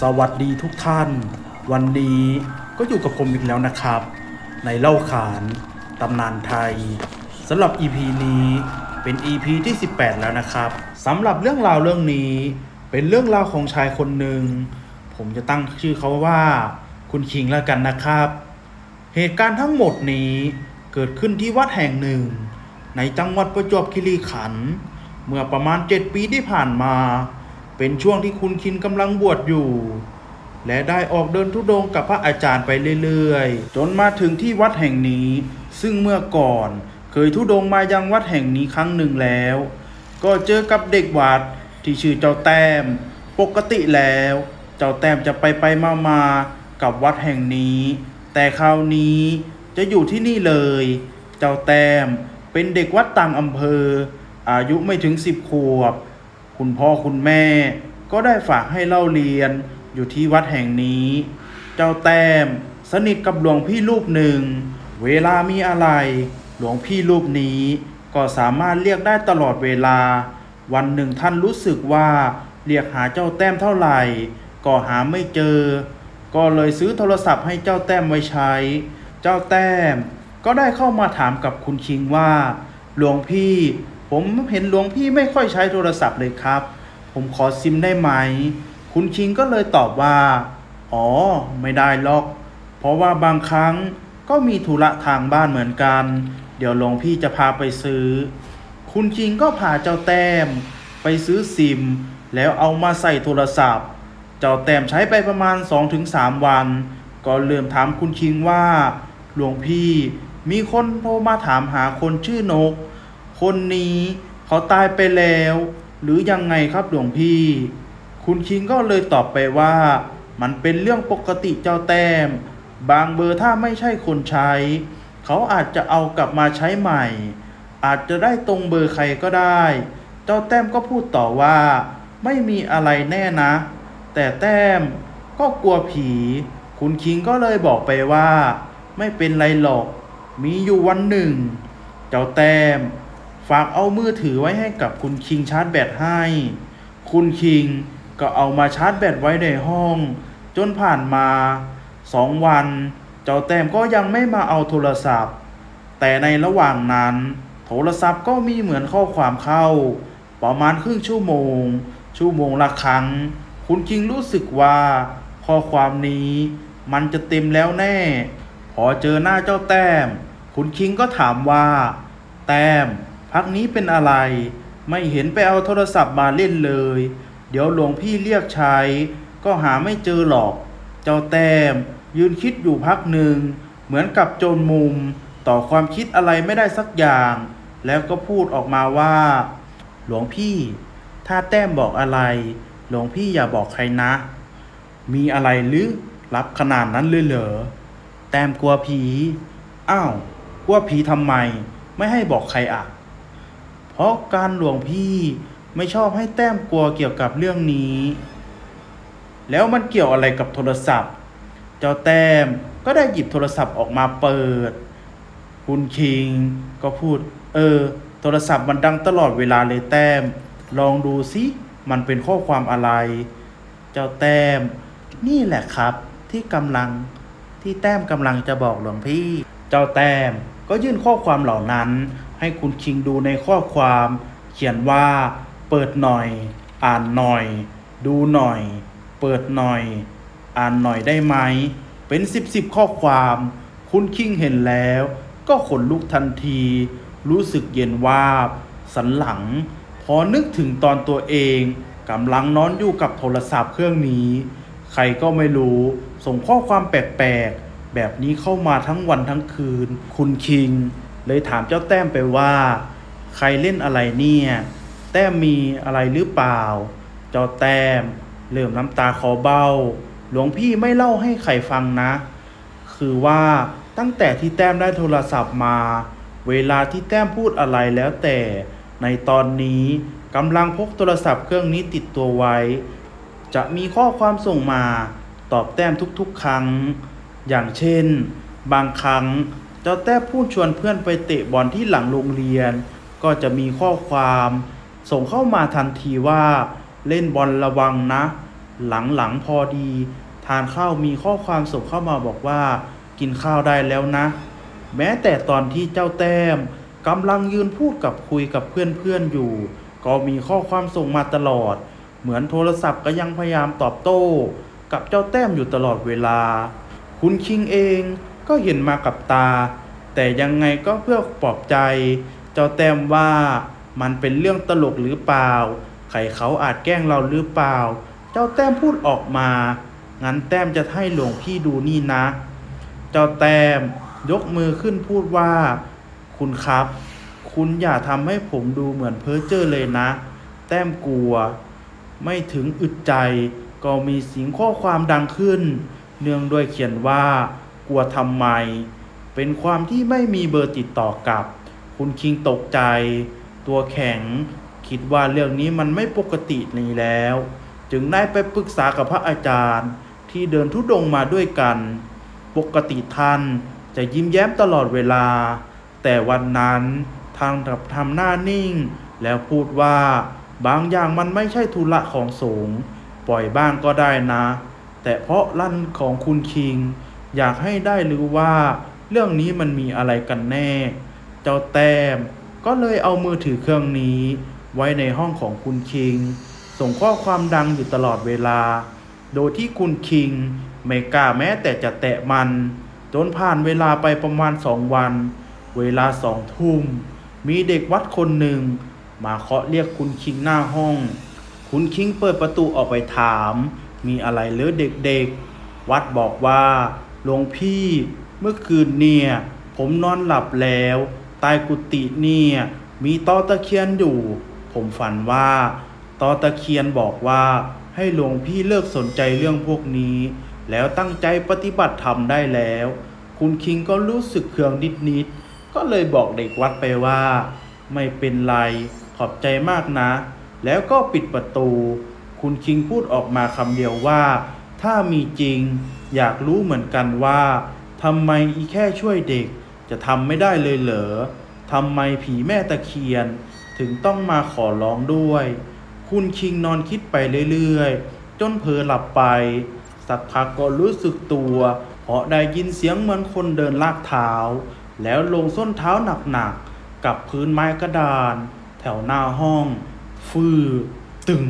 สวัสดีทุกท่าน วันนี้ก็อยู่กับผมอีกแล้วนะครับ ในเล่าขานตำนานไทยสำหรับ EP นี้เป็น EP ที่ 18 แล้วนะครับสำหรับเรื่องราวเรื่องนี้เป็นเรื่องราวของชายคนหนึ่ง ผมจะตั้งชื่อเขาว่า คุณคิงแล้วกันนะครับ เหตุการณ์ทั้งหมดนี้เกิดขึ้นที่วัดแห่งหนึ่ง ในจังหวัดประจวบคีรีขันธ์เมื่อประมาณ 7 ปีที่ผ่านมา เป็นช่วงที่คุณคินกำลังบวชอยู่ และได้ออกเดินทุดงกับพระอาจารย์ไปเรื่อยๆ จนมาถึงที่วัดแห่งนี้ ซึ่งเมื่อก่อนเคยทุดงมายังวัดแห่งนี้ครั้งหนึ่งแล้ว ก็เจอกับเด็กวัดที่ชื่อเจ้าแต้ม ปกติแล้ว เจ้าแต้มจะไปไปมามาๆกับวัดแห่งนี้ แต่คราวนี้จะอยู่ที่นี่เลย เจ้าแต้มเป็นเด็กวัดต่างอำเภอ อายุไม่ถึงสิบขวบ คุณพ่อคุณแม่ก็ได้ฝากให้เล่าเรียนอยู่ที่วัดแห่งนี้ เจ้าแต้มสนิทกับหลวงพี่รูปหนึ่ง เวลามีอะไร หลวงพี่รูปนี้ ก็สามารถเรียกได้ตลอดเวลา วันหนึ่งท่านรู้สึกว่าเรียกหาเจ้าแต้มเท่าไหร่ ก็หาไม่เจอ ก็เลยซื้อโทรศัพท์ให้เจ้าแต้มไว้ใช้ เจ้าแต้มก็ได้เข้ามาถามกับคุณคิงว่า หลวงพี่ ผมเห็นหลวงพี่ไม่ค่อยใช้โทรศัพท์เลยครับ ผมขอซิมได้ไหม คุณคิงก็เลยตอบว่า อ๋อ ไม่ได้หรอก เพราะว่าบางครั้งก็มีธุระทางบ้านเหมือนกัน เดี๋ยวหลวงพี่จะพาไปซื้อ คุณคิงก็พาเจ้าแต้ม ไปซื้อซิม แล้วเอามาใส่โทรศัพท์ เจ้าแต้มใช้ไปประมาณ 2-3 วัน ก็เริ่มถามคุณคิงว่า หลวงพี่มีคนโทรมาถามหาคนชื่อนก คนนี้เขาตายไปแล้ว หรือยังไงครับหลวงพี่ คุณคิงก็เลยตอบไปว่า มันเป็นเรื่องปกติเจ้าแต้ม บางเบอร์ถ้าไม่ใช่คนใช้ เขาอาจจะเอากลับมาใช้ใหม่ อาจจะได้ตรงเบอร์ใครก็ได้ เจ้าแต้มก็พูดต่อว่า ไม่มีอะไรแน่นะ แต่แต้มก็กลัวผี คุณคิงก็เลยบอกไปว่า ไม่เป็นไรหรอก มีอยู่วันหนึ่ง เจ้าแต้ม ฝากเอามือถือไว้ให้กับคุณคิงชาร์จแบตให้ คุณคิงก็เอามาชาร์จแบตไว้ในห้อง จนผ่านมาสองวัน เจ้าแต้มก็ยังไม่มาเอาโทรศัพท์ แต่ในระหว่างนั้น โทรศัพท์ก็มีเหมือนข้อความเข้า ประมาณครึ่งชั่วโมง ชั่วโมงละครั้ง คุณคิงรู้สึกว่า ข้อความนี้มันจะเต็มแล้วแน่ พอเจอหน้าเจ้าแต้ม คุณคิงก็ถามว่า แต้ม พักนี้เป็นอะไร ไม่เห็นไปเอาโทรศัพท์มาเล่นเลย เดี๋ยวหลวงพี่เรียกใช้ ก็หาไม่เจอหรอก เจ้าแต้ม ยืนคิดอยู่พักหนึ่ง เหมือนกับโจรมุม ต่อความคิดอะไรไม่ได้สักอย่าง แล้วก็พูดออกมาว่า หลวงพี่ ถ้าแต้มบอกอะไร หลวงพี่อย่าบอกใครนะ มีอะไรหรือรับขนาดนั้นเลยเหรอแต้มกลัวผี อ้าว กลัวผีทำไม ไม่ให้บอกใครอะ เพราะการหลวงพี่ไม่ชอบให้แต้มกลัวเกี่ยวกับเรื่องนี้ แล้วมันเกี่ยวอะไรกับโทรศัพท์ เจ้าแต้มก็ได้หยิบโทรศัพท์ออกมาเปิด คุณคิงก็พูด เออ โทรศัพท์มันดังตลอดเวลาเลยแต้ม ลองดูสิมันเป็นข้อความอะไร เจ้าแต้ม นี่แหละครับที่กำลังที่แต้มกำลังจะบอกหลวงพี่ เจ้าแต้ม ก็ยื่นข้อความเหล่านั้น ให้คุณคิงดูในข้อความ เขียนว่า เปิดหน่อย อ่านหน่อย ดูหน่อย เปิดหน่อย อ่านหน่อยได้ไหม เป็นสิบสิบข้อความ คุณคิงเห็นแล้ว ก็ขนลุกทันที รู้สึกเย็นวาบ สันหลัง พอนึกถึงตอนตัวเองกำลังนอนอยู่กับโทรศัพท์เครื่องนี้ ใครก็ไม่รู้ ส่งข้อความแปลกๆ แบบนี้เข้ามาทั้งวันทั้งคืน คุณคิง เลยถามเจ้าแต้มไปว่า ใครเล่นอะไรเนี่ย แต้มมีอะไรหรือเปล่า เจ้าแต้มเริ่มน้ำตาคอเบ้า หลวงพี่ไม่เล่าให้ใครฟังนะ คือว่าตั้งแต่ที่แต้มได้โทรศัพท์มา เวลาที่แต้มพูดอะไรแล้วแต่ ในตอนนี้กำลังพกโทรศัพท์เครื่องนี้ติดตัวไว้ จะมีข้อความส่งมาตอบแต้มทุกๆ ครั้ง อย่างเช่น บางครั้งเจ้าแต้พูดชวนเพื่อนไปเตะบอลที่หลังโรงเรียน ก็จะมีข้อความ ส่งเข้ามาทันทีว่าเล่นบอลระวังนะ หลังๆพอดี ทานข้าวมีข้อความส่งเข้ามาบอกว่า กินข้าวได้แล้วนะ แม้แต่ตอนที่เจ้าแต้มกำลังยืนพูดกับคุยกับเพื่อนๆอยู่ ก็มีข้อความส่งมาตลอด เหมือนโทรศัพท์ก็ยังพยายามตอบโต้ กับเจ้าแต้มอยู่ตลอดเวลา คุณคิงเองก็เห็นมากับตา แต่ยังไงก็เพื่อปลอบใจ เจ้าแต้มว่ามันเป็นเรื่องตลกหรือเปล่า ใครเขาอาจแกล้งเราหรือเปล่า เจ้าแต้มพูดออกมา งั้นแต้มจะให้หลวงพี่ดูนี่นะ เจ้าแต้มยกมือขึ้นพูดว่า คุณครับ คุณอย่าทำให้ผมดูเหมือนเพ้อเจ้อเลยนะ แต้มกลัว ไม่ถึงอึดใจ ก็มีเสียงข้อความดังขึ้น เนื่องด้วยเขียนว่า กลัวทำไม เป็นความที่ไม่มีเบอร์ติดต่อกับ คุณคิงตกใจ ตัวแข็ง คิดว่าเรื่องนี้มันไม่ปกตินี้แล้ว จึงได้ไปปรึกษากับพระอาจารย์ที่เดินทุดงมาด้วยกัน ปกติท่านจะยิ้มแย้มตลอดเวลา แต่วันนั้นทางกับทำหน้านิ่ง แล้วพูดว่าบางอย่างมันไม่ใช่ธุระของสงฆ์ปล่อยบ้างก็ได้นะ แต่เพราะลั่นของคุณคิง อยากให้ได้รู้ว่า เรื่องนี้มันมีอะไรกันแน่ เจ้าแต้มก็เลยเอามือถือเครื่องนี้ ไว้ในห้องของคุณคิง ส่งข้อความดังอยู่ตลอดเวลา โดยที่คุณคิงไม่กล้าแม้แต่จะแตะมัน จนผ่านเวลาไปประมาณสองวัน เวลาสองทุ่ม มีเด็กวัดคนหนึ่ง มาเคาะเรียกคุณคิงหน้าห้อง คุณคิงเปิดประตูออกไปถาม มีอะไรหรือเด็กๆ วัดบอกว่า หลวงพี่เมื่อคืนเนี่ย ผมนอนหลับแล้วใต้กุฏิเนี่ย มีตอตะเคียนอยู่ ผมฝันว่า ตอตะเคียนบอกว่าให้หลวงพี่เลิกสนใจเรื่องพวกนี้ แล้วตั้งใจปฏิบัติธรรมได้แล้ว คุณคิงก็รู้สึกเคืองนิดๆก็เลยบอกเด็กวัดไปว่า ไม่เป็นไรขอบใจมากนะ แล้วก็ปิดประตู คุณคิงพูดออกมาคำเดียวว่า ถ้ามีจริง อยากรู้เหมือนกันว่าทำไมอีแค่ช่วยเด็ก จะทำไม่ได้เลยเหรอทำไมผีแม่ตะเคียน ถึงต้องมาขอร้องด้วย คุณคิงนอนคิดไปเรื่อยๆ จนเผลอหลับไป สักพักก็รู้สึกตัว เพราะได้ยินเสียงเหมือนคนเดินลากเท้า แล้วลงส้นเท้าหนักๆ กับพื้นไม้กระดาน แถวหน้าห้อง ฟืดตึง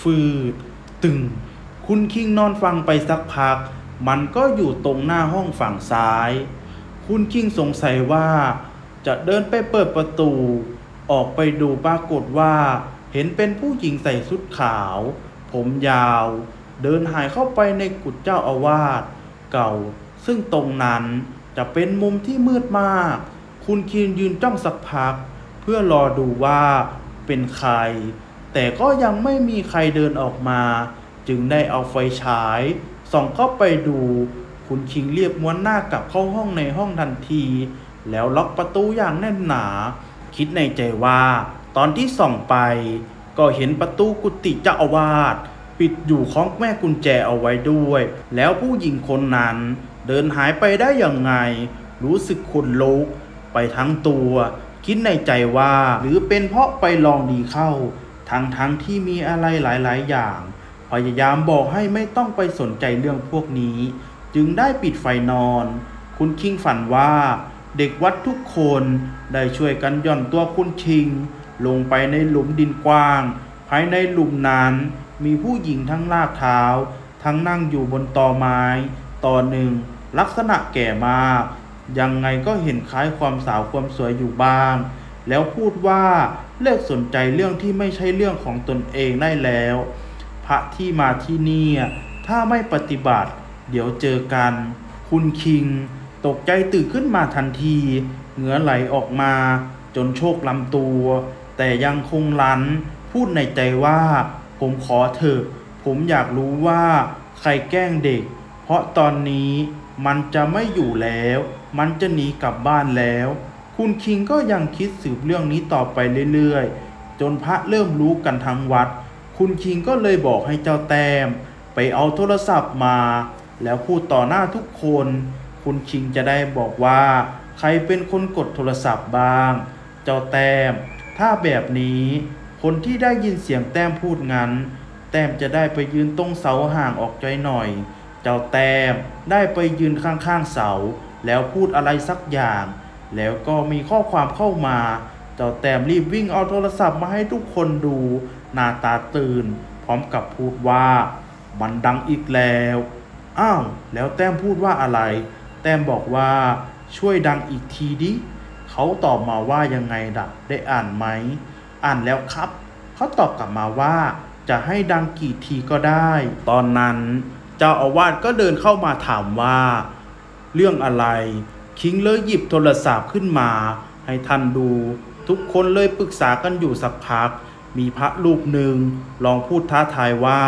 ฟืดตึง คุณคิงนอนฟังไปสักพัก มันก็อยู่ตรงหน้าห้องฝั่งซ้าย คุณคิงสงสัยว่า จะเดินไปเปิดประตู ออกไปดูปรากฏว่า เห็นเป็นผู้หญิงใส่ชุดขาว ผมยาว เดินหายเข้าไปในกุฏเจ้าอาวาสเก่า ซึ่งตรงนั้นจะเป็นมุมที่มืดมาก คุณคิงยืนจ้องสักพัก เพื่อรอดูว่าเป็นใคร แต่ก็ยังไม่มีใครเดินออกมา จึงได้เอาไฟฉาย ส่องเข้าไปดู คุณคิงเรียบม้วนหน้ากลับเข้าห้องในห้องทันที แล้วล็อกประตูอย่างแน่นหนา คิดในใจว่า ตอนที่ส่องไป ก็เห็นประตูกุฏิเจ้าอาวาสปิดอยู่คล้องแม่กุญแจเอาไว้ด้วย แล้วผู้หญิงคนนั้นเดินหายไปได้อย่างไง รู้สึกขนลุกไปทั้งตัว คิดในใจว่าหรือเป็นเพราะไปลองดีเข้า ทั้งๆที่มีอะไรหลายๆ อย่าง พยายามบอกให้ไม่ต้องไปสนใจเรื่องพวกนี้ จึงได้ปิดไฟนอน คุณคิงฝันว่า เด็กวัดทุกคนได้ช่วยกันย่อนตัวคุณคิง ลงไปในหลุมดินกว้าง ภายในหลุมนั้น มีผู้หญิงทั้งลากเท้า ทั้งนั่งอยู่บนตอไม้ตอหนึ่ง ลักษณะแก่มาก ยังไงก็เห็นคล้ายความสาวความสวยอยู่บ้าง แล้วพูดว่าเลิกสนใจเรื่องที่ไม่ใช่เรื่องของตนเองได้แล้ว พระที่มาที่นี่ถ้าไม่ปฏิบัติ เดี๋ยวเจอกัน คุณคิง ตกใจตื่นขึ้นมาทันที เหงื่อไหลออกมา จนโชคลำตัว แต่ยังคงลันพูดในใจว่า ผมขอเถอะผมอยากรู้ว่าใครแกล้งเด็ก เพราะตอนนี้มันจะไม่อยู่แล้ว มันจะหนีกลับบ้านแล้ว คุณคิงก็ยังคิดสืบเรื่องนี้ต่อไปเรื่อยๆ จนพระเริ่มรู้กันทั้งวัด คุณคิงก็เลยบอกให้เจ้าแต้ม ไปเอาโทรศัพท์มา แล้วพูดต่อหน้าทุกคน คุณคิงจะได้บอกว่า ใครเป็นคนกดโทรศัพท์บ้าง เจ้าแต้ม ถ้าแบบนี้ คนที่ได้ยินเสียงแต้มพูดงั้น แต้มจะได้ไปยืนตรงเสาห่างออกใจหน่อย เจ้าแต้มได้ไปยืนข้างๆเสา แล้วพูดอะไรสักอย่าง แล้วก็มีข้อความเข้ามา เจ้าแต้มรีบวิ่งเอาโทรศัพท์มาให้ทุกคนดูหน้าตาตื่น พร้อมกับพูดว่า มันดังอีกแล้ว อ้าว แล้วแต้มพูดว่าอะไร แต้มบอกว่าช่วยดังอีกทีดิเขาตอบมาว่ายังไงดัะได้อ่านไหม อ่านแล้วครับ เขาตอบกลับมาว่า จะให้ดังกี่ทีก็ได้ ตอนนั้น เจ้าอาวาสก็เดินเข้ามาถามว่า เรื่องอะไร คิงเลยหยิบโทรศัพท์ขึ้นมา ให้ท่านดู ทุกคนเลยปรึกษากันอยู่สักพัก มีพระรูปหนึ่งลองพูดท้าทายว่า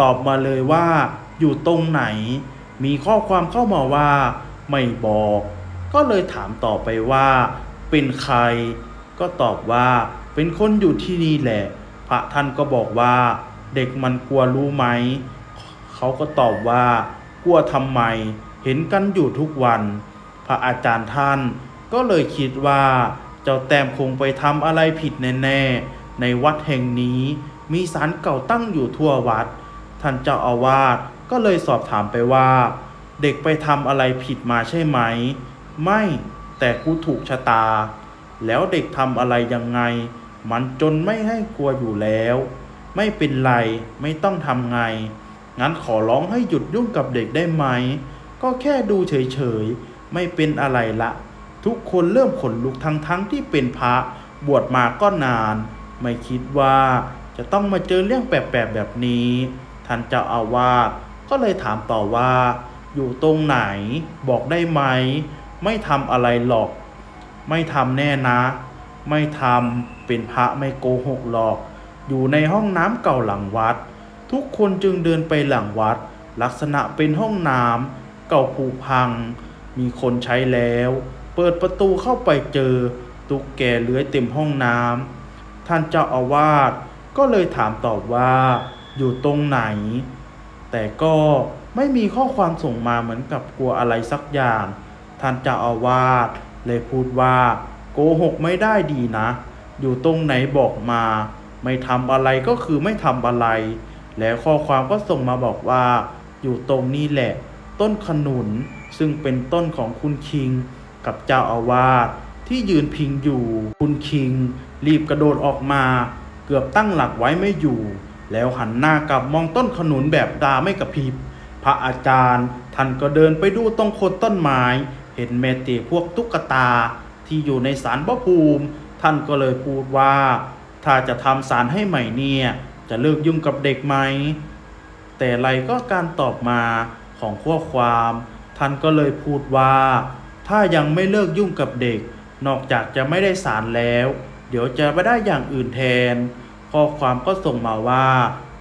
ตอบมาเลยว่า อยู่ตรงไหน มีข้อความเข้ามาว่า ไม่บอก ก็เลยถามต่อไปว่า เป็นใคร ก็ตอบว่า เป็นคนอยู่ที่นี่แหละ พระท่านก็บอกว่า เด็กมันกลัวรู้ไหม เขาก็ตอบว่า กลัวทำไม เห็นกันอยู่ทุกวัน พระอาจารย์ท่าน ก็เลยคิดว่าเจ้าแต้มคงไปทำอะไรผิดแน่ๆ ในวัดแห่งนี้มีศาลเก่าตั้งอยู่ทั่ววัด ท่านเจ้าอาวาสก็เลยสอบถามไปว่า เด็กไปทำอะไรผิดมาใช่ไหม ไม่แต่กูถูกชะตา แล้วเด็กทำอะไรยังไง มันจนไม่ให้กลัวอยู่แล้ว ไม่เป็นไรไม่ต้องทำไง งั้นขอร้องให้หยุดยุ่งกับเด็กได้ไหม ก็แค่ดูเฉยๆ ไม่เป็นอะไรละ ทุกคนเริ่มขนลุกทั้งๆทที่เป็นพระบวชมาก็นาน ไม่คิดว่าจะต้องมาเจอเรื่องแปลกๆแบบนี้ ท่านเจ้าอาวาสก็เลยถามต่อว่า อยู่ตรงไหนบอกได้ไหม ไม่ทำอะไรหรอก ไม่ทำแน่นะ ไม่ทำเป็นพระไม่โกหกหรอก อยู่ในห้องน้ำเก่าหลังวัด ทุกคนจึงเดินไปหลังวัด ลักษณะเป็นห้องน้ำเก่าผุพัง มีคนใช้แล้ว เปิดประตูเข้าไปเจอ ตุ๊กแกเลื้อยเต็มห้องน้ำท่านเจ้าอาวาสก็เลยถามตอบว่าอยู่ตรงไหน แต่ก็ไม่มีข้อความส่งมาเหมือนกับกลัวอะไรสักอย่าง ท่านเจ้าอาวาสเลยพูดว่า โกหกไม่ได้ดีนะ อยู่ตรงไหนบอกมา ไม่ทำอะไรก็คือไม่ทำอะไร แล้วข้อความก็ส่งมาบอกว่า อยู่ตรงนี้แหละ ต้นขนุน ซึ่งเป็นต้นของคุณคิงกับเจ้าอาวาสที่ยืนพิงอยู่ คุณคิง รีบกระโดดออกมา เกือบตั้งหลักไว้ไม่อยู่ แล้วหันหน้ากลับมองต้นขนุนแบบตาไม่กระพริบ พระอาจารย์ท่านก็เดินไปดูตรงโคนต้นไม้ เห็นแม่เตพวกตุ๊กตาที่อยู่ในศาลพระภูมิ ท่านก็เลยพูดว่า ถ้าจะทำศาลให้ใหม่เนี่ย จะเลิกยุ่งกับเด็กไหม แต่ไรก็การตอบมาของข้อความ ท่านก็เลยพูดว่า ถ้ายังไม่เลิกยุ่งกับเด็ก นอกจากจะไม่ได้สารแล้ว เดี๋ยวจะไปได้อย่างอื่นแทน ข้อความก็ส่งมาว่า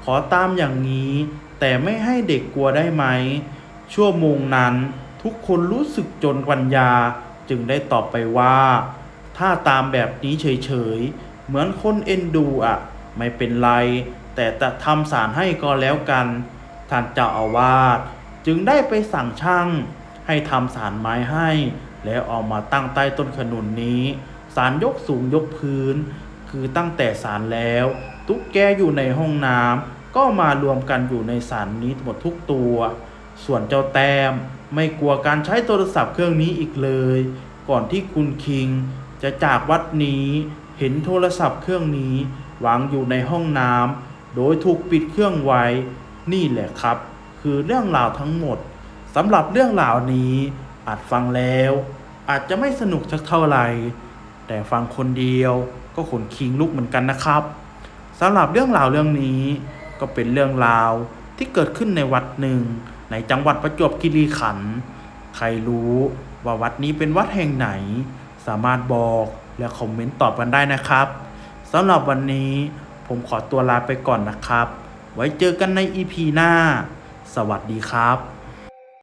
ขอตามอย่างนี้ แต่ไม่ให้เด็กกลัวได้ไหม ชั่วโมงนั้นทุกคนรู้สึกจนปัญญาจึงได้ตอบไปว่า ถ้าตามแบบนี้เฉยๆ เหมือนคนเอ็นดูอะ ไม่เป็นไร แต่จะทำสารให้ก็แล้วกัน ท่านเจ้าอาวาส จึงได้ไปสั่งช่าง ให้ทำสารไม้ให้ แล้วเอามาตั้งใต้ต้นขนุนนี้ สารยกสูงยกพื้น คือตั้งแต่สารแล้ว ตุ๊กแกอยู่ในห้องน้ำก็มารวมกันอยู่ในสารนี้หมดทุกตัว ส่วนเจ้าแต้มไม่กลัวการใช้โทรศัพท์เครื่องนี้อีกเลย ก่อนที่คุณคิง จะจากวัดนี้เห็นโทรศัพท์เครื่องนี้วางอยู่ในห้องน้ำโดยถูกปิดเครื่องไว้ นี่แหละครับ คือเรื่องราวทั้งหมดสำหรับเรื่องราวนี้อาจฟังแล้ว อาจจะไม่สนุกสักเท่าไหร่ แต่ฟังคนเดียวก็ขนคิงลุกเหมือนกันนะครับสำหรับเรื่องราวเรื่องนี้ก็เป็นเรื่องราวที่เกิดขึ้นในวัดหนึ่ง ในจังหวัดประจวบคีรีขันธ์ใครรู้ว่าวัดนี้เป็นวัดแห่งไหน สามารถบอกและคอมเมนต์ตอบกันได้นะครับสำหรับวันนี้ผมขอตัวลาไปก่อนนะครับ ไว้เจอกันใน EP หน้า สวัสดีครับ